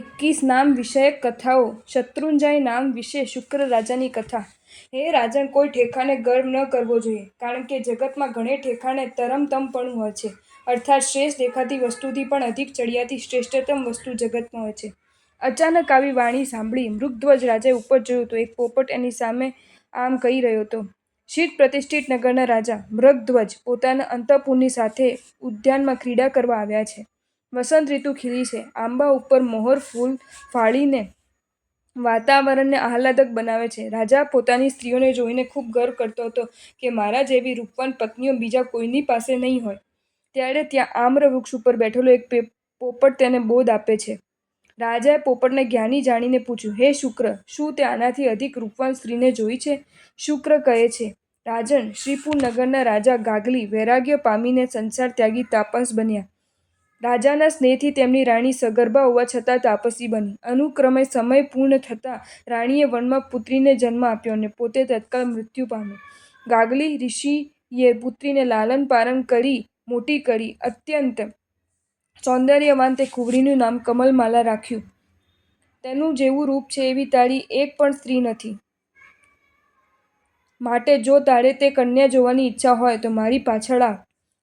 એકવીસ નામ વિષયક કથાઓ. શત્રુંજય નામ વિશે શુક્ર રાજાની કથા. હે રાજન, કોઈ ઠેકાણે ગર્વ ન કરવો જોઈએ, કારણ કે જગતમાં ઘણે ઠેકાણે તરમતમપણું હોય છે. અર્થાત શ્રેષ્ઠ દેખાતી વસ્તુથી પણ અધિક ચડિયાતી શ્રેષ્ઠતમ વસ્તુ જગતમાં હોય છે. અચાનક આવી વાણી સાંભળી મૃગધ્વજ રાજાએ ઉપર જોયું તો એક પોપટ એની સામે આમ કહી રહ્યો હતો, શીત પ્રતિષ્ઠિત નગરના રાજા, મૃગધ્વજ પોતાના અંતપુરની સાથે ઉદ્યાનમાં ક્રીડા કરવા આવ્યા છે. વસંત ઋતુ ખીલી છે. આંબા ઉપર મોહર ફૂલ ફાળીને વાતાવરણને આહલાદક બનાવે છે. રાજા પોતાની સ્ત્રીઓને જોઈને ખૂબ ગર્વ કરતો હતો કે મારા જેવી રૂપવાન પત્નીઓ બીજા કોઈની પાસે નહીં હોય. ત્યારે ત્યાં આમ્ર વૃક્ષ ઉપર બેઠેલો એક પોપટ તેને બોધ આપે છે. રાજાએ પોપટને જ્ઞાની જાણીને પૂછ્યું, હે શુક્ર, શું તે આનાથી અધિક રૂપવાન સ્ત્રીને જોઈ છે? શુક્ર કહે છે, રાજન, શ્રીપુર નગરના રાજા ગાગલી વૈરાગ્ય પામીને સંસાર ત્યાગી તાપસ બન્યા. રાજાના સ્નેહથી તેમની રાણી સગર્ભા હોવા છતાં તાપસી બની. અનુક્રમે સમય પૂર્ણ થતાં રાણીએ વનમાં પુત્રીને જન્મ આપ્યો અને પોતે તત્કાળ મૃત્યુ પામ્યો. ગાગલી ઋષિએ પુત્રીને લાલન પાલન કરી, મોટી કરી, અત્યંત સૌંદર્યવાન તે કુંવરીનું નામ કમલમાલા રાખ્યું. તેનું જેવું રૂપ છે એવી તારી એક પણ સ્ત્રી નથી. માટે જો તારે તે કન્યા જોવાની ઈચ્છા હોય તો મારી પાછળ આવ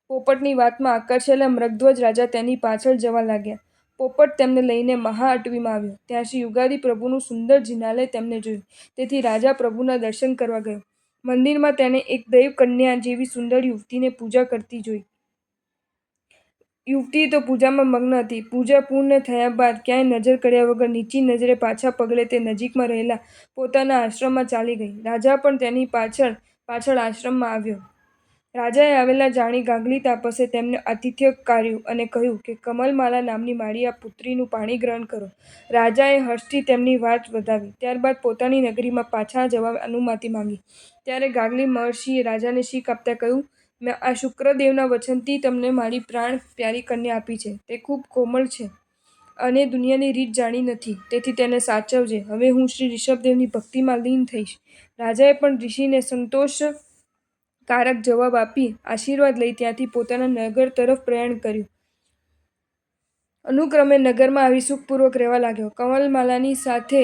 પોપટની વાતમાં આકર્ષેલા મૃગધ્વજ રાજા તેની પાછળ જવા લાગ્યા. પોપટ તેમને લઈને મહાઅટવીમાં આવ્યો. ત્યાં શ્રી યુગાદી પ્રભુનું સુંદર જિનાલય તેમને જોયું. તેથી રાજા પ્રભુના દર્શન કરવા ગયો. મંદિરમાં તેણે એક દૈવ કન્યા જેવી સુંદર યુવતીને પૂજા કરતી જોઈ. યુવતી તો પૂજામાં મગ્ન હતી. પૂજા પૂર્ણ થયા બાદ ક્યાંય નજર કર્યા વગર નીચી નજરે પાછા પગલે તે નજીકમાં રહેલા પોતાના આશ્રમમાં ચાલી ગઈ. રાજા પણ તેની પાછળ પાછળ આશ્રમમાં આવ્યો. રાજાએ આવેલા જાણી ગાંગલી તાપસે તેમને આતિથ્ય કાર્યું અને કહ્યું કે, કમલમાલા નામની મારી આ પુત્રીનું પાણી ગ્રહણ કરો. રાજાએ હર્ષથી તેમની વાત વધાવી. ત્યારબાદ પોતાની નગરીમાં પાછા જવા અનુમતિ માંગી. ત્યારે ગાગલી મહર્ષિએ રાજાને શીખ આપતા કહ્યું, મેં આ શુક્રદેવના વચનથી તમને મારી પ્રાણ પ્યારી કન્યા આપી છે. તે ખૂબ કોમળ છે અને દુનિયાની રીત જાણી નથી. તેથી તેને સાચવજે. હવે હું શ્રી ઋષભદેવની ભક્તિમાં લીન થઈશ. રાજાએ પણ ઋષિને સંતોષ કારક જવાબ આપી આશીર્વાદ લઈ ત્યાંથી પોતાના નગર તરફ પ્રયાણ કર્યું. અનુક્રમે નગરમાં આવી સુખપૂર્વક રહેવા લાગ્યો. કમલમાલાની સાથે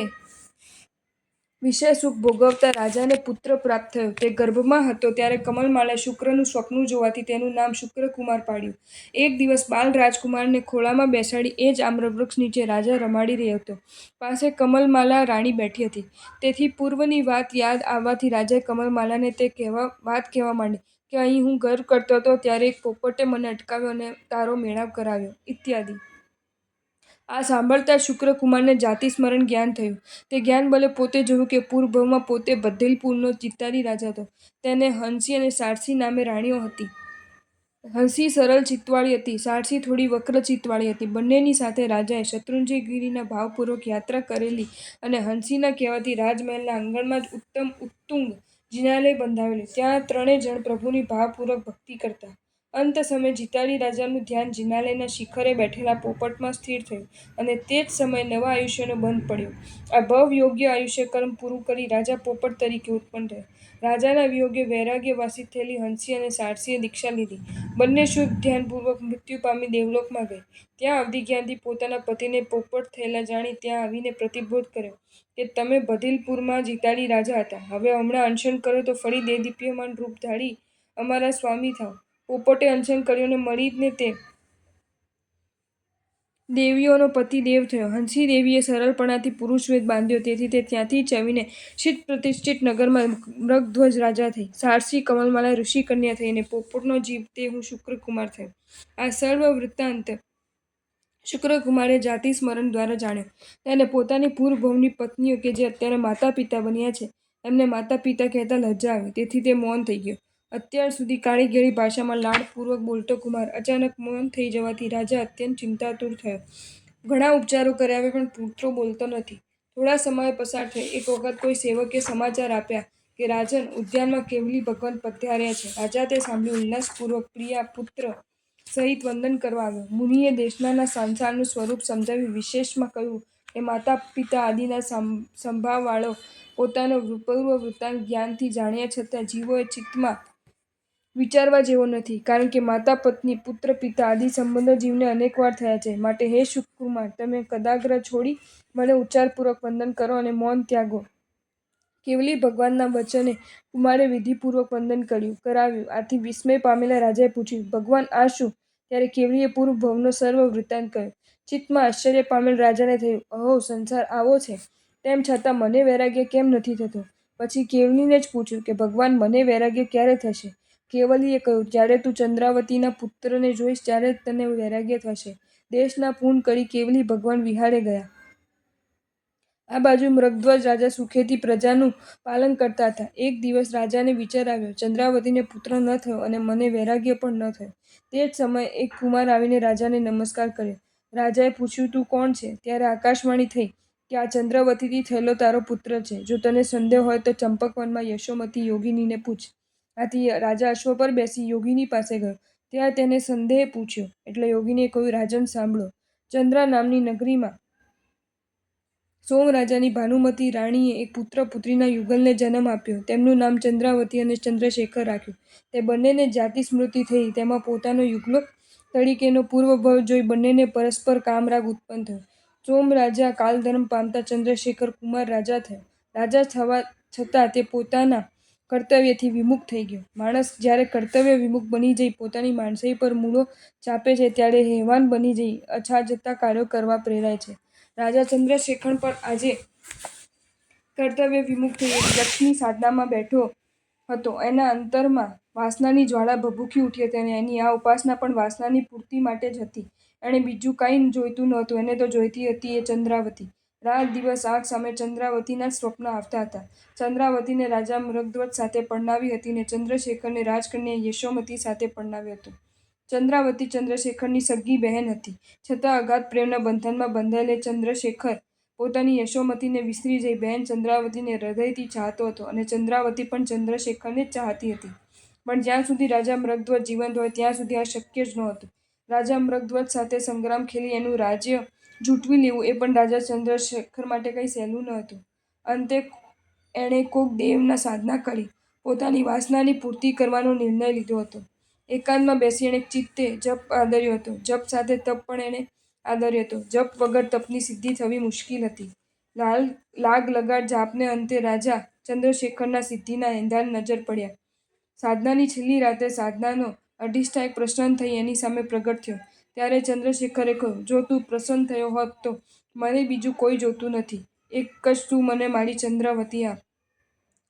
વિષય સુખ ભોગવતા રાજાને પુત્ર પ્રાપ્ત થયો. તે ગર્ભમાં હતો ત્યારે કમલમાલાએ શુક્રનું સ્વપ્ન જોવાથી તેનું નામ શુક્રકુમાર પાડ્યું. એક દિવસ બાલ રાજકુમારને ખોળામાં બેસાડી એ જ આમ્રવૃક્ષ નીચે રાજા રમાડી રહ્યો હતો. પાસે કમલમાલા રાણી બેઠી હતી. તેથી પૂર્વની વાત યાદ આવવાથી રાજાએ કમલમાલાને તે કહેવા, વાત કહેવા માંડી કે અહીં હું ગર્વ કરતો હતો ત્યારે એક પોપટે મને અટકાવ્યો અને તારો મેળાપ કરાવ્યો, ઇત્યાદિ. આ સાંભળતા શુક્રકુમારને જાતિ સ્મરણ જ્ઞાન થયું. તે જ્ઞાન બલે પોતે જોયું કે પૂર્વભવમાં પોતે બધેલપુરનો ચિત્તારી રાજા હતો. તેને હંસી અને સારસી નામે રાણીઓ હતી. હંસી સરળ ચિત્તવાળી હતી, સારસી થોડી વક્ર ચિત્તવાળી હતી. બંનેની સાથે રાજાએ શત્રુંજયગીરીના ભાવપૂર્વક યાત્રા કરેલી અને હંસીના કહેવાથી રાજમહેલના આંગણમાં જ ઉત્તમ ઉત્તુંગ જિનાલય બંધાવેલું. ત્યાં ત્રણેય જણ પ્રભુની ભાવપૂર્વક ભક્તિ કરતા. અંત સમયે જીતાડી રાજાનું ધ્યાન જિનાલયના શિખરે બેઠેલા પોપટમાં સ્થિર થયું અને તે જ સમયે નવા આયુષ્યનો બંધ પડ્યો. આ ભવ યોગ્ય આયુષ્યકર્મ પૂરું કરી રાજા પોપટ તરીકે ઉત્પન્ન થયા. રાજાના વિયોગે વૈરાગ્યવાસી થયેલી હંસી અને સારસીએ દીક્ષા લીધી. બંને શુદ્ધ ધ્યાનપૂર્વક મૃત્યુ પામી દેવલોકમાં ગઈ. ત્યાં અવધિજ્ઞાનથી પોતાના પતિને પોપટ થયેલા જાણી ત્યાં આવીને પ્રતિબોધ કર્યો કે તમે બધિલપુરમાં જીતાડી રાજા હતા. હવે હમણાં અનશન કરો તો ફરી દેદીપ્યમાન રૂપ ધારી અમારા સ્વામી થાવ. પોપટે અનશન કર્યું અને મરીદને તે. દેવીઓનો પતિ દેવ થયો. હંસી દેવીએ સરળપણાથી પુરુષવેદ બાંધ્યો. તેથી તે ત્યાંથી ચવીને શીત પ્રતિષ્ઠિત નગરમાં મૃગધ્વજ રાજા થઈ. સારસી, કમલમાલા ઋષિ કન્યા થઈ અને પોપટનો જીવ તે હું શુક્રકુમાર થયો. આ સર્વ વૃત્તાંત શુક્રકુમારે જાતિ સ્મરણ દ્વારા જાણ્યો. તેને પોતાની પૂર્વભવની પત્નીઓ કે જે અત્યારે માતા પિતા બન્યા છે એમને માતા પિતા કહેતા લજ્જા આવી. તેથી તે મૌન થઈ ગયો. અત્યાર સુધી કાળી ઘેરી ભાષામાં લાડપૂર્વક બોલતો કુમાર અચાનક મૌન થઈ જવાથી રાજા અત્યંત ચિંતાતુર થયો. ઘણા ઉપચારો કર્યા પણ પુત્રો બોલતો નથી. થોડા સમય પસાર થઈ એક વખત કોઈ સેવકે સમાચાર આપ્યા કે રાજન ઉદ્યાનમાં કેવલી ભગવાન પધાર્યા છે. રાજા તે સાંભળી ઉલ્લાસપૂર્વક પ્રિયા પુત્ર સહિત વંદન કરવા આવ્યો. મુનિએ દેશનાના સંસારનું સ્વરૂપ સમજાવી વિશેષમાં કહ્યું કે માતા પિતા આદિના સંભાવવાળો પોતાનો પૂર્વ વૃત્તાંત જ્ઞાનથી જાણ્યા છતાં જીવોએ ચિત્તમાં વિચારવા જેવો નથી, કારણ કે માતા, પત્ની, પુત્ર, પિતા આદિ સંબંધો જીવને અનેકવાર થયા છે. માટે હે શુક્રકુમાર તમે કદાગ્ર છોડી મને ઉચ્ચારપૂર્વક વંદન કરો અને મૌન ત્યાગો. કેવલી ભગવાનના વચને કુમારે વિધિપૂર્વક વંદન કર્યું, કરાવ્યું. આથી વિસ્મય પામેલા રાજાએ પૂછ્યું, ભગવાન, આ શું? ત્યારે કેવલીએ પૂર્વ ભવનો સર્વ વૃત્તાંત કહ્યું. ચિત્તમાં આશ્ચર્ય પામેલ રાજાને થયું, અહો, સંસાર આવો છે. તેમ છતાં મને વૈરાગ્ય કેમ નથી થતો? પછી કેવલીને જ પૂછ્યું કે, ભગવાન, મને વૈરાગ્ય ક્યારે થશે? કેવલીએ કહ્યું, જ્યારે તું ચંદ્રાવતીના પુત્રને જોઈશ, ત્યારે જ તને વૈરાગ્ય થશે. દેશના પૂર્ણ કરી કેવલી ભગવાન વિહારે ગયા. આ બાજુ મૃગધ્વજ રાજા સુખેથી પ્રજાનું પાલન કરતા હતા. એક દિવસ રાજાને વિચાર આવ્યો, ચંદ્રાવતીને પુત્ર ન થયો અને મને વૈરાગ્ય પણ ન થયો. તે જ સમયે એક કુમાર આવીને રાજાને નમસ્કાર કર્યો. રાજાએ પૂછ્યું, તું કોણ છે? ત્યારે આકાશવાણી થઈ, કે આ ચંદ્રવતીથી થયેલો તારો પુત્ર છે. જો તને સંદેહ હોય તો ચંપકવનમાં યશોમતી યોગિનીને પૂછ. આથી રાજા અશ્વ પર બેસી યોગીની પાસે ગયો. ત્યાં તેને સંદેહ પૂછ્યો, એટલે યોગીને કહ્યું રાજન સાંભળો? ચંદ્રા નામની નગરીમાં સોમ રાજાની ભાનુમતી રાણીએ એક પુત્ર પુત્રીના યુગલને જન્મ આપ્યો. તેમનું નામ ચંદ્રાવતી અને ચંદ્રશેખર રાખ્યું. તે બંનેને જાતિ સ્મૃતિ થઈ. તેમાં પોતાનો યુગલો તરીકેનો પૂર્વભાવ જોઈ બંનેને પરસ્પર કામરાગ ઉત્પન્ન થયો. સોમ રાજા કાલધર્મ પામતા ચંદ્રશેખર કુમાર રાજા થયા. રાજા થવા છતાં તે પોતાના કર્તવ્યથી વિમુખ થઈ ગયો. માણસ જ્યારે કર્તવ્ય વિમુખ બની જઈ, પોતાની માણસાઈ પર મૂળો ચાપે છે, ત્યારે હેવાન બની જઈ અછા જતા કાર્યો કરવા પ્રેરાય છે. રાજા ચંદ્રશેખર પણ આજે કર્તવ્ય વિમુખ થઈ લક્ષ્મી સાધનામાં બેઠો હતો. એના અંતરમાં વાસનાની જ્વાળા ભભૂકી ઉઠી હતી અને એની આ ઉપાસના પણ વાસનાની પૂર્તિ માટે જ હતી. એણે બીજું કાંઈ જોઈતું નહોતું. એને તો જોઈતી હતી એ ચંદ્રાવતી. રાત દિવસ આંખ સામે ચંદ્રાવતીના સ્વપ્ન આવતા હતા. ચંદ્રાવતીને રાજા મૃગધ્વજ સાથે પરણાવી હતી ને ચંદ્રશેખરને રાજકન્યા યશોમતી સાથે પરણાવ્યો હતો. ચંદ્રાવતી ચંદ્રશેખરની સગી બહેન હતી. છતાં અગાધ પ્રેમના બંધનમાં બંધાયેલે ચંદ્રશેખર પોતાની યશોમતીને વિસરી જઈ બહેન ચંદ્રાવતીને હૃદયથી ચાહતો હતો અને ચંદ્રાવતી પણ ચંદ્રશેખરને ચાહતી હતી. પણ જ્યાં સુધી રાજા મૃગધ્વજ જીવંત હોય ત્યાં સુધી આ શક્ય જ નહોતું. રાજા મૃગધ્વજ સાથે સંગ્રામ ખેલી એનું રાજ્ય જૂટવી લેવું એ પણ રાજા ચંદ્રશેખર માટે કંઈ સહેલું ન હતું. અંતે એણે કોક દેવના સાધના કરી, પોતાની વાસનાની પૂર્તિ કરવાનો નિર્ણય લીધો હતો. એકાંતમાં બેસી એણે ચિત્તે જપ આદર્યો હતો. જપ સાથે તપ પણ એણે આદર્યો હતો. જપ વગર તપની સિદ્ધિ થવી મુશ્કેલ હતી. લાલ, લાગ લગાડ જાપને અંતે રાજા ચંદ્રશેખરના સિદ્ધિના એંધાન નજર પડ્યા. સાધનાની છેલ્લી રાતે સાધનાનો અધિષ્ઠાયક પ્રસન્ન થઈ એની સામે પ્રગટ થયો. ત્યારે ચંદ્રશેખરે કહ્યું, જો તું પ્રસન્ન થયો હોત તો મને બીજું કોઈ જોતું નથી. એક જ તું મને મારી ચંદ્રાવતી આપ.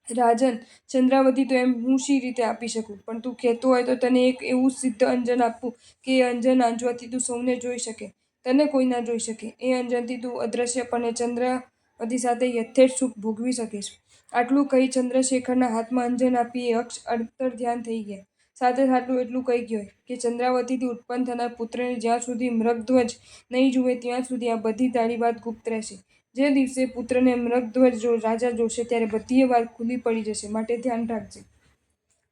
રાજન, ચંદ્રાવતી તો એમ હું શી રીતે આપી શકું? પણ તું કહેતો હોય તો તને એક એવું સિદ્ધ અંજન આપું કે એ અંજન આંજવાથી તું સૌને જોઈ શકે. તને કોઈ ના જોઈ શકે. એ અંજનથી તું અદ્રશ્યપણે ચંદ્રાવતી સાથે યથેષ્ટ સુખ ભોગવી શકીશ. આટલું કહી ચંદ્રશેખરના હાથમાં અંજન આપી એ અક્ષ અડતર ધ્યાન થઈ ગયા. સાથે સાટું એટલું કહી ગયો કે ચંદ્રાવતીથી ઉત્પન્ન થનાર પુત્રને જ્યાં સુધી મૃગધ્વજ નહીં જુએ, ત્યાં સુધી આ બધી તારી વાત ગુપ્ત રહેશે. જે દિવસે પુત્રને મૃગધ્વજ જો રાજા જોશે, ત્યારે બધીય વાત ખુલ્લી પડી જશે. માટે ધ્યાન રાખજે.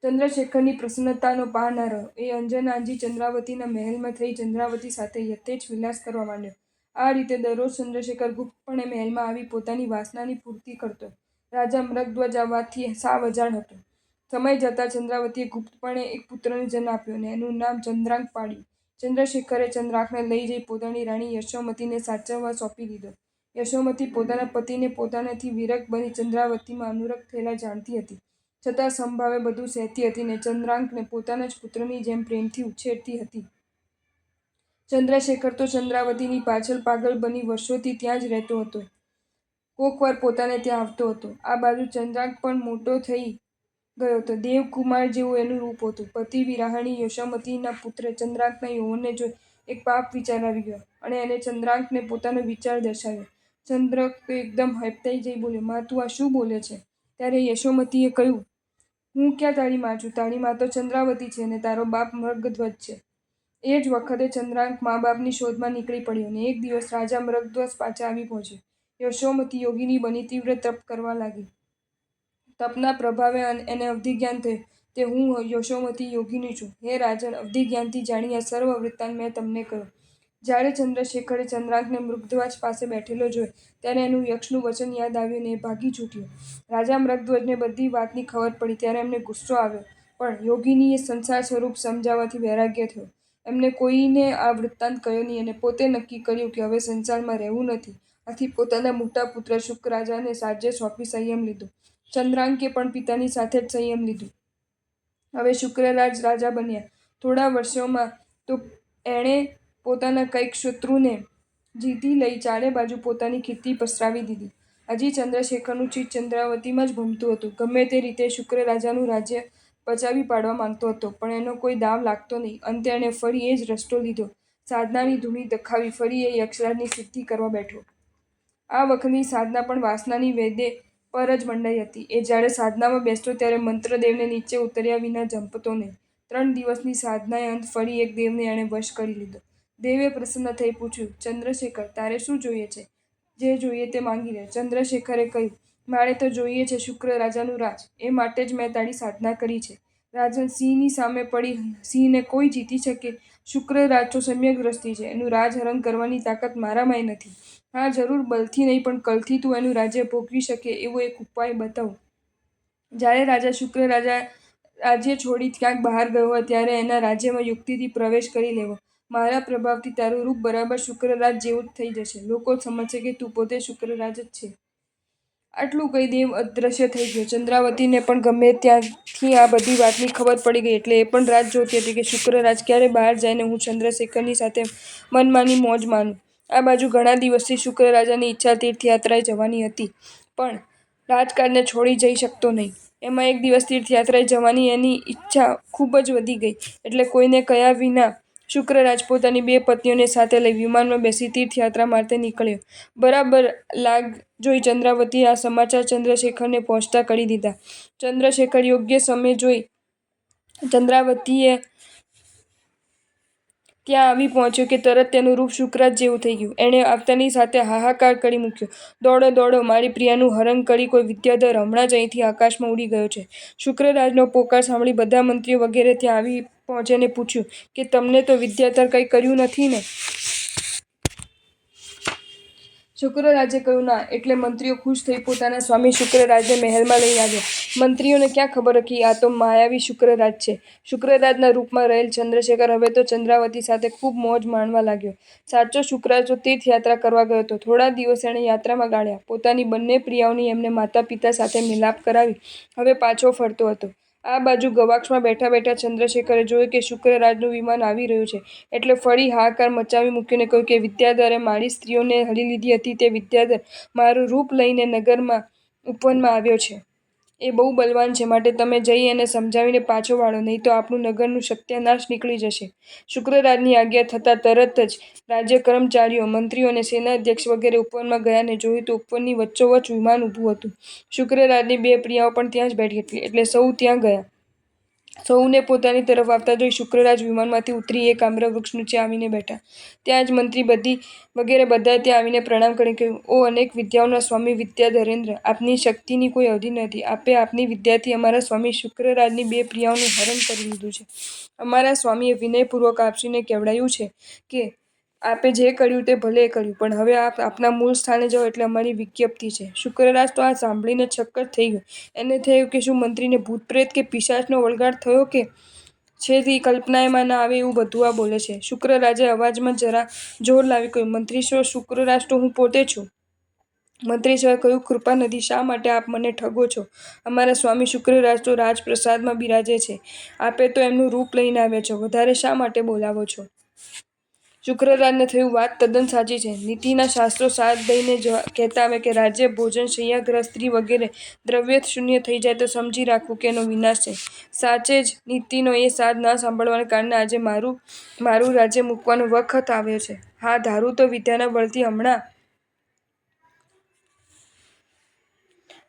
ચંદ્રશેખરની પ્રસન્નતાનો પાર ન રહ્યો. એ અંજનાજી ચંદ્રાવતીના મહેલમાં થઈ ચંદ્રાવતી સાથે યથેચ વિલાસ કરવા માંડ્યો. આ રીતે દરરોજ ચંદ્રશેખર ગુપ્તપણે મહેલમાં આવી પોતાની વાસનાની પૂર્તિ કરતો. રાજા મૃગધ્વજ આવવાથી સાવ અજાણ હતો. સમય જતાં ચંદ્રાવતીએ ગુપ્તપણે એક પુત્રને જન્મ આપ્યો અને એનું નામ ચંદ્રાંક પાડ્યું. ચંદ્રશેખરે ચંદ્રાંકને લઈ જઈ પોતાની રાણી યશોમતીને સાચવવા સોંપી દીધો. યશોમતી પોતાના પતિને પોતાનાથી વિરક બની ચંદ્રાવતીમાં અનુરક્ત થયેલા જાણતી હતી. છતાં સંભાવે બધું સહેતી હતી ને ચંદ્રાંકને પોતાના જ પુત્રની જેમ પ્રેમથી ઉછેરતી હતી. ચંદ્રશેખર તો ચંદ્રાવતીની પાછળ પાગલ બની વર્ષોથી ત્યાં જ રહેતો હતો. કોકવાર પોતાને ત્યાં આવતો હતો. આ બાજુ ચંદ્રાંક પણ મોટો થઈ ગયો હતો. દેવકુમાર જેવું એનું રૂપ હતું. પતિ વિરાહણી યશોમતીના પુત્ર ચંદ્રાંકના યૌવનને જોઈ એક પાપ વિચાર આવી ગયો અને એને ચંદ્રાંકને પોતાનો વિચાર દર્શાવ્યો. ચંદ્રક તો એકદમ હપતાઈ જઈ બોલ્યો. માં, તું આ શું બોલે છે? ત્યારે યશોમતીએ કહ્યું, હું ક્યાં તારી માં છું? તારી માં તો ચંદ્રાવતી છે અને તારો બાપ મૃગધ્વજ છે. એ જ વખતે ચંદ્રાંક મા બાપની શોધમાં નીકળી પડ્યો અને એક દિવસ રાજા મૃગધ્વજ પાછા આવી પહોંચ્યો. યશોમતી યોગીની બની તીવ્ર તપ કરવા લાગી. તપના પ્રભાવે એને અવધિજ્ઞાન થયું તે હું યશોમતી યોગીની છું હે રાજન, અવધિજ્ઞાનથી જાણ્યા સર્વ વૃત્તાંત મેં તમને કહ્યું જ્યારે ચંદ્રશેખરે ચંદ્રાંકને મૃગધ્વજ પાસે બેઠેલો જોયો, ત્યારે એનું યક્ષનું વચન યાદ આવ્યું ને ભાગી છૂટ્યો રાજા મૃગધ્વજને બધી વાતની ખબર પડી, ત્યારે એમને ગુસ્સો આવ્યો પણ યોગીનીએ સંસાર સ્વરૂપ સમજાવવાથી વૈરાગ્ય થયો. એમણે કોઈને આ વૃત્તાંત કહ્યો નહીં અને પોતે નક્કી કર્યું કે હવે સંસારમાં રહેવું નથી. આથી પોતાના મોટા પુત્ર શુક રાજાને રાજ્ય સોંપી સંયમ લીધો. ચંદ્રાંકે પણ પિતાની સાથે જ સંયમ લીધું. હવે શુક્રરાજ રાજા બન્યા. થોડા વર્ષોમાં તો એણે પોતાના કંઈક શત્રુને જીતી લઈ ચારે બાજુ પોતાની કીર્તિ પસરાવી દીધી. હજી ચંદ્રશેખરનું ચિત્ત ચંદ્રાવતીમાં જ ભમતું હતું. ગમે તે રીતે શુક્ર રાજાનું રાજ્ય પચાવી પાડવા માંગતો હતો, પણ એનો કોઈ દાવ લાગતો નહીં. અંતે એણે ફરી એ જ રસ્તો લીધો. સાધનાની ધૂણી દખાવી ફરી એ યક્ષરાજની સિદ્ધિ કરવા બેઠો. આ વખતની સાધના પણ વાસનાની વેદે પર જ મંડાઈ હતી. એ જ્યારે સાધનામાં બેસતો ત્યારે મંત્રદેવને નીચે ઉતર્યા વિના જંપતો નહીં. ત્રણ દિવસની સાધનાએ અંત ફરી એક દેવને એણે વશ કરી લીધો. દેવે પ્રસન્ન થઈ પૂછ્યું, ચંદ્રશેખર તારે શું જોઈએ છે? જે જોઈએ તે માંગી લે. ચંદ્રશેખરે કહ્યું, મારે તો જોઈએ છે શુક્ર રાજાનું રાજ. એ માટે જ મેં તારી સાધના કરી છે. રાજન સિંહની સામે પડી સિંહને કોઈ જીતી શકે? શુક્રરાજ તો સમ્યગદ્રષ્ટિ છે. એનું રાજ હરણ કરવાની તાકાત મારામાંય નથી. હા, જરૂર બલથી નહીં, પણ કલથી તું એનું રાજ્ય ભોગવી શકે એવો એક ઉપાય બતાવ જ્યારે રાજા શુક્ર રાજા રાજ્ય છોડી ક્યાંક બહાર ગયો હોય ત્યારે એના રાજ્યમાં યુક્તિથી પ્રવેશ કરી લેવો. મારા પ્રભાવથી તારું રૂપ બરાબર શુક્રરાજ જેવું જ થઈ જશે. લોકો સમજશે કે તું પોતે શુક્રરાજ જ છે. આટલું કહી દેવ અદૃશ્ય થઈ ગયો. ચંદ્રાવતીને પણ ગમે ત્યાંથી આ બધી વાતની ખબર પડી ગઈ એટલે એ પણ રાત જોતી હતી કે શુક્રરાજ ક્યારે બહાર જાય ને હું ચંદ્રશેખરની સાથે મનમાની મોજ માનું આ બાજુ ઘણા દિવસથી શુક્રરાજાની ઈચ્છા તીર્થયાત્રાએ જવાની હતી, પણ રાજકારને છોડી જઈ શકતો નહીં. એમાં એક દિવસ તીર્થયાત્રાએ જવાની એની ઈચ્છા ખૂબ જ વધી ગઈ એટલે કોઈને કયા વિના શુક્રરાજ પોતાની બે પત્નીઓને સાથે લઈ વિમાનમાં બેસી તીર્થયાત્રા માટે નીકળ્યો. બરાબર લાગ જોઈ ચંદ્રાવતીએ આ સમાચાર ચંદ્રશેખરને પહોંચતા કરી દીધા. ચંદ્રશેખર યોગ્ય સમય જોઈ ચંદ્રાવતીએ ત્યાં આવી પહોંચ્યો કે તરત તેનું રૂપ શુક્રાજ જેવું થઈ ગયું. એણે આવતાની સાથે હાહાકાર કરી મૂક્યો, દોડો દોડો મારી પ્રિયાનું હરણ કરી કોઈ વિદ્યાધર હમણાં જ અહીંથી આકાશમાં ઉડી ગયો છે. શુક્રરાજનો પોકાર સાંભળી બધા મંત્રીઓ વગેરે ત્યાં આવી પહોંચ્યા ને પૂછ્યું કે તમને તો વિદ્યાધર કંઈ કર્યું નથી ને? શુક્રરાજે કહ્યું, ના. એટલે મંત્રીઓ ખુશ થઈ પોતાના સ્વામી શુક્રરાજને મહેલમાં લઈ આવ્યા. મંત્રીઓને ક્યાં ખબર હતી આ તો માયાવી શુક્રરાજ છે. શુક્રરાજના રૂપમાં રહેલ ચંદ્રશેખર હવે તો ચંદ્રાવતી સાથે ખૂબ મોજ માણવા લાગ્યો. સાચો શુક્રરાજ તીર્થયાત્રા કરવા ગયો હતો. થોડા દિવસ એણે યાત્રામાં ગાળ્યા. પોતાની બંને પ્રિયાઓની એમને માતા પિતા સાથે મિલાપ કરાવી હવે પાછો ફરતો હતો. આ બાજુ ગવાક્ષમાં બેઠા બેઠા ચંદ્રશેખરે જોયું કે શુક્રરાજનું વિમાન આવી રહ્યું છે એટલે ફરી હાકાર મચાવી મૂક્યોને કહ્યું કે, વિદ્યાધરે મારી સ્ત્રીઓને હળી લીધી હતી તે વિદ્યાધર મારું રૂપ લઈને નગરમાં ઉપવનમાં આવ્યો છે. એ બહુ બલવાન છે, માટે તમે જઈ એને સમજાવીને પાછો વાળો, નહીં તો આપણું નગરનું સત્યાનાશ નીકળી જશે. શુક્રરાજની આજ્ઞા થતાં તરત જ રાજ્ય કર્મચારીઓ, મંત્રીઓ અને સેનાધ્યક્ષ વગેરે ઉપવનમાં ગયા ને જોયું તો ઉપવનની વચ્ચોવચ્ચ વિમાન ઊભું હતું. શુક્રરાજની બે પ્રિયાઓ પણ ત્યાં જ બેઠી હતી, એટલે સૌ ત્યાં ગયા. સહુને પોતાની તરફ આવતા જોઈ શુક્રરાજ વિમાનમાંથી ઉતરી એક આમ્ર વૃક્ષ નીચે આવીને બેઠા. ત્યાં જ મંત્રી બધી વગેરે બધાએ ત્યાં આવીને પ્રણામ કરી કહ્યું, ઓ અનેક વિદ્યાઓના સ્વામી વિદ્યાધરેન્દ્ર! આપની શક્તિની કોઈ અવધિ નથી. આપે આપની વિદ્યાથી અમારા સ્વામી શુક્રરાજની બે પ્રિયાઓનું હરણ કરી લીધું છે. અમારા સ્વામીએ વિનયપૂર્વક આપશીને કહેવડાયું છે કે આપે જે કર્યું તે ભલે કર્યું, પણ હવે આપ આપના મૂળ સ્થાને જાઓ એટલે અમારી વિજ્ઞપ્તિ છે. શુક્રરાજ તો આ સાંભળીને છક્કર થઈ ગયો. એને થયું કે શું મંત્રીને ભૂત-પ્રેત કે પિશાચનો વળગાડ થયો કે કલ્પનાએમાં ના આવે એવું બધું આ બોલે છે? શુક્રરાજે અવાજમાં જરા જોર લાવી કહ્યું મંત્રીશ્રેયો શુક્રરાજ તો હું પોતે છું. મંત્રીશ્રીએ કહ્યું કૃપા નદી શા માટે આપ મને ઠગો છો? અમારા સ્વામી શુક્રરાજ તો રાજપ્રસાદમાં બિરાજે છે. આપે તો એમનું રૂપ લઈને આવ્યા છો. વધારે શા માટે બોલાવો છો? શુક્રરાજને થયું વાત તદ્દન સાચી છે. નીતિના શાસ્ત્રો સાથ દઈને કહેતા આવે કે રાજ્ય, ભોજન, શૈયાગ્રહ સ્ત્રી વગેરે દ્રવ્ય શૂન્ય થઈ જાય તો સમજી રાખવું કે એનો વિનાશ છે. સાચે જ નીતિનો એ સાથ ન સાંભળવાને કારણે આજે મારું રાજ્ય મૂકવાનો વખત આવ્યો છે. હા ધારું તો વિદ્યાના બળથી હમણાં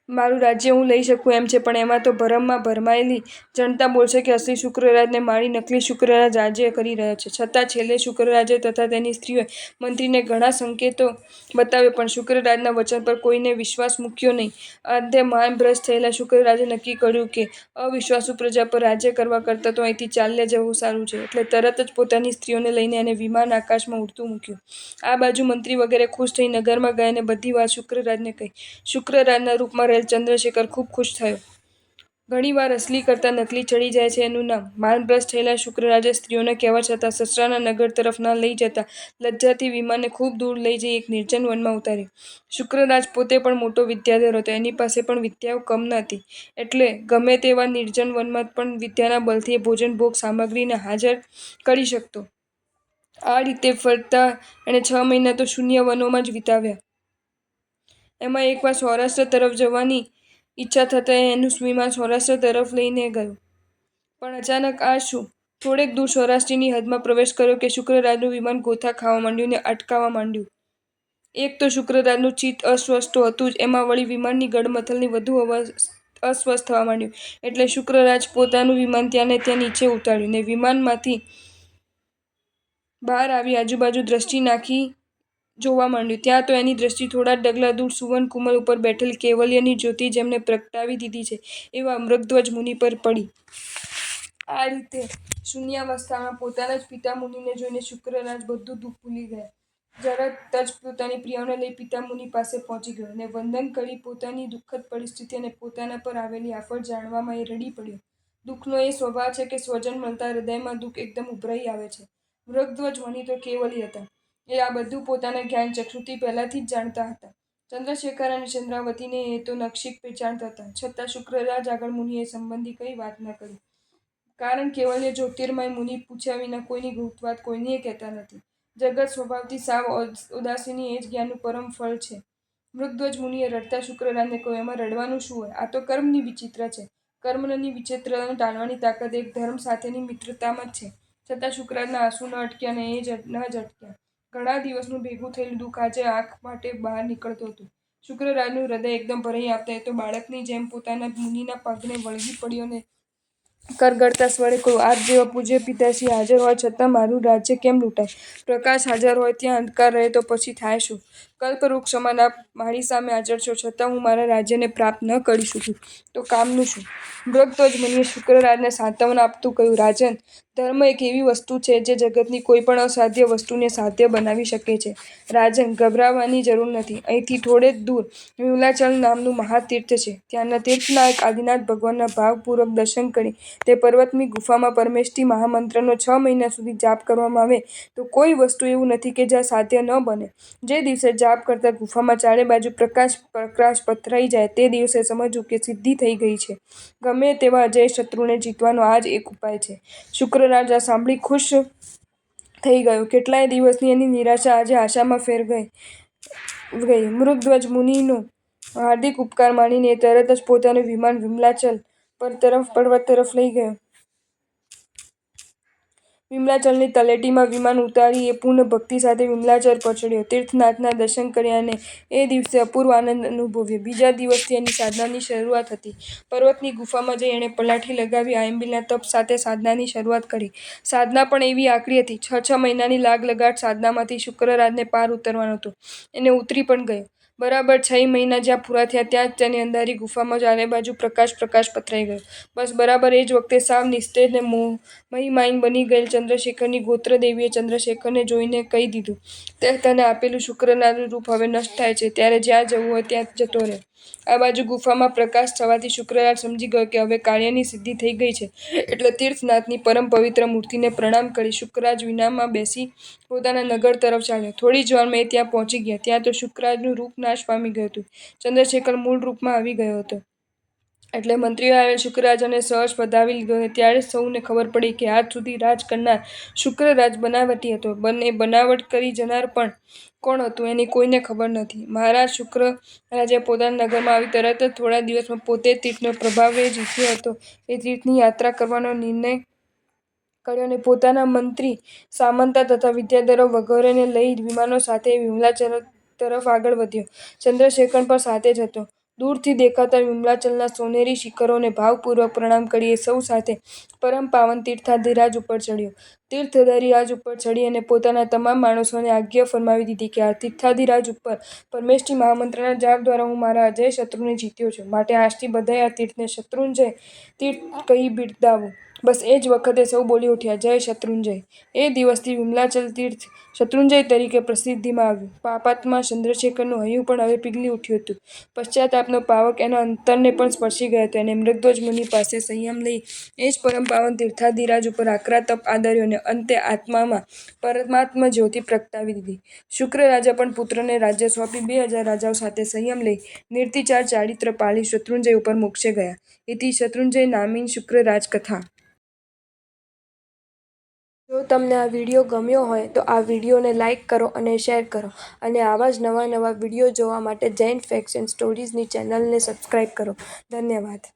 મારું રાજ્ય હું લઈ શકું એમ છે, પણ એમાં તો ભરમમાં ભરમાયેલી જનતા બોલશે કે અસલી શુક્રરાજને મારી નકલી શુક્રરાજ રાજ્ય કરી રહ્યો છે. છતાં છેલ્લે શુક્રરાજે તથા તેની સ્ત્રીઓએ મંત્રીને ઘણા સંકેતો બતાવ્યો, પણ શુક્રરાજના વચન પર કોઈને વિશ્વાસ મૂક્યો નહીં. અંતે માનભ્રષ્ટ થયેલા શુક્રરાજે નક્કી કર્યું કે અવિશ્વાસુ પ્રજા પર રાજ્ય કરવા કરતાં તો અહીંથી ચાલ્યા જવું સારું છે. એટલે તરત જ પોતાની સ્ત્રીઓને લઈને એને વિમાન આકાશમાં ઉડતું મૂક્યું. આ બાજુ મંત્રી વગેરે ખુશ થઈ નગરમાં ગયા ને બધી વાત શુક્રરાજને કહી. શુક્રરાજના રૂપમાં રહેલ ચંદ્રશેખર ખૂબ ખુશ થયો. ઘણીવાર અસલી કરતાં નકલી ચડી જાય છે એનું નામ માનભ્રષ્ટ થયેલા શુક્રરાજે સ્ત્રીઓને કહેવા છતાં સસરાના નગર તરફ ન લઈ જતા લજ્જાથી વિમાનને ખૂબ દૂર લઈ જઈ એક નિર્જન વનમાં ઉતાર્યું. શુક્રરાજ પોતે પણ મોટો વિદ્યાધર હતો. એની પાસે પણ વિદ્યાઓ કમ ન. એટલે ગમે તેવા નિર્જન વનમાં પણ વિદ્યાના બળથી એ ભોજન, ભોગ, સામગ્રીને હાજર કરી શકતો. આ રીતે ફરતા એણે છ મહિના તો શૂન્ય વનોમાં જ વિતાવ્યા. એમાં એકવાર સૌરાષ્ટ્ર તરફ જવાની ઈચ્છા થતાં એનું વિમાન સૌરાષ્ટ્ર તરફ લઈને ગયો. પણ અચાનક આ શું? થોડેક દૂર સૌરાષ્ટ્રની હદમાં પ્રવેશ કર્યો કે શુક્રરાજનું વિમાન ગોથા ખાવા માંડ્યું ને અટકાવવા માંડ્યું. એક તો શુક્રરાજનું ચિત્ત અસ્વસ્થ હતું જ, એમાં વળી વિમાનની ગડમથલની વધુ અસ્વસ્થ થવા માંડ્યું. એટલે શુક્રરાજ પોતાનું વિમાન ત્યાં ને ત્યાં નીચે ઉતાર્યું ને વિમાનમાંથી બહાર આવી આજુબાજુ દ્રષ્ટિ નાખી જોવા માંડ્યું. ત્યાં તો એની દ્રષ્ટિ થોડા ડગલા દૂર સુવન કુમલ ઉપર બેઠેલ કેવલ્યની જ્યોતિ જેમણે પ્રગટાવી દીધી છે, એવા અમૃતધ્વજ મુનિ પર પડી. આ રીતે શૂન્યાવસ્થામાં પોતાના જ પિતામુનિને જોઈને શુક્રરાજ બધું દુઃખ ભૂલી ગયા. જરત જ પોતાની પ્રિયાઓને લઈ પિતામુનિ પાસે પહોંચી ગયો અને વંદન કરી પોતાની દુઃખદ પરિસ્થિતિ અને પોતાના પર આવેલી આફત જાણવામાં એ રડી પડ્યો. દુઃખનો એ સ્વભાવ છે કે સ્વજન મળતા હૃદયમાં દુઃખ એકદમ ઉભરાઈ આવે છે. મૃગધ્વજ મુનિ તો કેવલી હતા. એ આ બધું પોતાના જ્ઞાન ચક્ષુથી પહેલાંથી જ જાણતા હતા. ચંદ્રશેખર અને ચંદ્રાવતીને એ તો નક્ષિક પહેચાણતા હતા. છતાં શુક્રરાજ આગળ મુનિએ સંબંધી કંઈ વાત ન કરી. કારણ કેવલ્ય જ્યોતિર્મય મુનિ પૂછ્યા વિના કોઈની ગુપ્ત વાત કોઈનીય કહેતા નથી. જગત સ્વભાવથી સાવ ઉદાસીની એ જ જ્ઞાનનું પરમ ફળ છે. મૃગધ્વજ મુનિએ રડતા શુક્રરાજને કહ્યું, એમાં રડવાનું શું હોય? આ તો કર્મની વિચિત્ર છે. કર્મની વિચિત્રતાને ટાળવાની તાકાત એક ધર્મ સાથેની મિત્રતામાં જ છે. છતાં શુક્રરાજના આંસુ ન અટક્યા અને એ જ ન જ અટક્યા. ઘણા દિવસનું ભેગું થયેલું દુઃખ આજે આંખ માટે બહાર નીકળતું હતું. શુક્રરાજનું હૃદય એકદમ ભરાઈ આપતા એ તો બાળકની જેમ પોતાના મુનિના પગને વળગી પડ્યો ને કરગડતા સ્વરે કહ્યું આપ જેવા પૂજ્ય પિતાશ્રી હાજર હોય છતાં મારું રાજ્ય કેમ લૂંટાય? પ્રકાશ હાજર હોય ત્યાં અંધકાર રહે તો પછી થાય શું? કલ્પવૃક્ષ આપ મારી સામે હાજર છો, છતાં હું મારા રાજ્યને પ્રાપ્ત ન કરી શકું તો કામનું શું? મૃગધ્વજ મુનિએ શુક્રરાજને સાંત્વના આપતું કહ્યું રાજન! ધર્મ એક એવી વસ્તુ છે જે જગતની કોઈ પણ અસાધ્ય વસ્તુને સાધ્ય બનાવી શકે છે. રાજન! ગભરાવાની જરૂર નથી. અહીંથી થોડે જ દૂર વિમલાચલ નામનું મહાતીર્થ છે. ત્યાંના તીર્થનાયક આદિનાથ ભગવાનના ભાવપૂર્વક દર્શન કરી તે પર્વતની ગુફામાં પરમેષ્ઠિ મહામંત્રનો છ મહિના સુધી જાપ કરવામાં આવે તો કોઈ વસ્તુ એવું નથી કે જ્યાં સાધ્ય ન બને. જે દિવસે જાપ કરતાં ગુફામાં ચારે બાજુ પ્રકાશ પ્રકાશ પથરાઈ જાય તે દિવસે સમજવું કે સિદ્ધિ થઈ ગઈ છે. ગમે તેવા અજાયશત્રુને જીતવાનો આ જ એક ઉપાય છે. શુક્રરાજ આ સાંભળી ખુશ થઈ ગયો. કેટલાય દિવસની એની નિરાશા આજે આશામાં ફેર ગઈ. ગઈ મૃગધ્વજ મુનિનો હાર્દિક ઉપકાર માનીને તરત જ પોતાનું વિમાન વિમલાચલ પર તરફ, પર્વત તરફ લઈ ગયો. વિમલાચલની તળેટીમાં વિમાન ઉતારી એ પૂર્ણ ભક્તિ સાથે વિમલાચલ પછડ્યો તીર્થનાથના દર્શન કર્યા અને એ દિવસે અપૂર્વ આનંદ અનુભવ્યો. બીજા દિવસથી એની સાધનાની શરૂઆત હતી. પર્વતની ગુફામાં જઈ એણે પલાઠી લગાવી, આયંબિલના તપ સાથે સાધનાની શરૂઆત કરી. સાધના પણ એવી આકરી હતી. છ છ મહિનાની લાગ-લગાટ સાધનામાંથી શુક્રરાજને પાર ઉતરવાનો હતો. એને ઉતરી પણ ગયો. બરાબર છ મહિના જ્યાં પૂરા થયા ત્યાં જ તેની અંધારી ગુફામાં ચારે બાજુ પ્રકાશ પ્રકાશ પથરાઈ ગયો. બસ બરાબર એ જ વખતે સાવ નિસ્તેજ ને મહિમાન બની ગયેલ ચંદ્રશેખરની ગોત્રદેવીએ ચંદ્રશેખરને જોઈને કહી દીધું, તે તને આપેલું શુક્રનાનું રૂપ હવે નષ્ટ થાય છે. ત્યારે જ્યાં જવું હોય ત્યાં જતો રહે. આ બાજુ ગુફામાં પ્રકાશ થવાથી શુક્રરાજ સમજી ગયો કે હવે કાર્યની સિદ્ધિ થઈ ગઈ છે એટલે તીર્થનાથની પરમ પવિત્ર મૂર્તિને પ્રણામ કરી શુક્રરાજ વિનામાં બેસી પોતાના નગર તરફ ચાલ્યો. થોડી જ વારમાં એ ત્યાં પહોંચી ગયા. ત્યાં તો શુક્રરાજનું રૂપ નાશ પામી ગયું હતું. ચંદ્રશેખર મૂળ રૂપમાં આવી ગયો હતો. એટલે મંત્રીઓએ આવેલ શુક્રરાજાને સહજ પધાવી લીધો અને ત્યારે સૌને ખબર પડી કે આજ સુધી રાજ કરનાર શુક્રરાજ બનાવટી હતો બંને બનાવટ કરી જનાર પણ કોણ હતું એની કોઈને ખબર નથી. મહારાજ શુક્રરાજે પોતાના નગરમાં આવી તરત જ થોડા દિવસમાં પોતે તીર્થનો પ્રભાવ એ જીત્યો હતો એ તીર્થની યાત્રા કરવાનો નિર્ણય કર્યો અને પોતાના મંત્રી, સામંતા તથા વિદ્યાધરો વગેરેને લઈ વિમાનો સાથે વિમલા તરફ આગળ વધ્યો. ચંદ્રશેખર પણ સાથે જ હતો. દૂરથી દેખાતા વિમલાચલના સોનેરી શિખરોને ભાવપૂર્વક પ્રણામ કરીએ સૌ સાથે પરમ પાવન તીર્થાધિરાજ ઉપર ચડ્યો તીર્થધારીરાજ ઉપર ચઢી અને પોતાના તમામ માણસોને આજ્ઞા ફરમાવી દીધી કે આ તીર્થાધિરાજ ઉપર પરમેષ્ઠિ મહામંત્રના જાપ દ્વારા હું મારા અજાયશત્રુને જીત્યો છું. માટે આજથી બધાએ આ તીર્થને શત્રુંજય તીર્થ કહી બિરદાવો. બસ એ જ વખતે સૌ બોલી ઉઠ્યા, જય શત્રુંજય! એ દિવસથી વિમલાચલ તીર્થ શત્રુંજય તરીકે પ્રસિદ્ધિમાં આવ્યું. પાપાત્મા ચંદ્રશેખરનું હૈયું પણ હવે પીગલી ઉઠ્યું હતું. પશ્ચાતાપનો પાવક એના અંતરને પણ સ્પર્શી ગયો હતો. અને મૃગધ્વજ મુનિ પાસે સંયમ લઈ એ જ પરમપાવન તીર્થાધિરાજ ઉપર આકરા તપ આદર્યો અને અંતે આત્મામાં પરમાત્મા જ્યોતિ પ્રગટાવી દીધી. શુક્ર રાજા પણ પુત્રને રાજ્ય સોંપી બે હજાર રાજાઓ સાથે સંયમ લઈ નિર્તિચાર ચારિત્ર પાળી શત્રુંજય ઉપર મોક્ષે ગયા. એથી શત્રુંજય નામીન શુક્ર રાજકથા. જો તમને આ વીડિયો ગમ્યો હોય તો આ વિડીયોને લાઇક કરો અને શેર કરો અને આવા જ નવા નવા વીડિયો જોવા માટે જૈન ફેક્શન સ્ટોરીઝની ચેનલને સબસ્ક્રાઈબ કરો. ધન્યવાદ.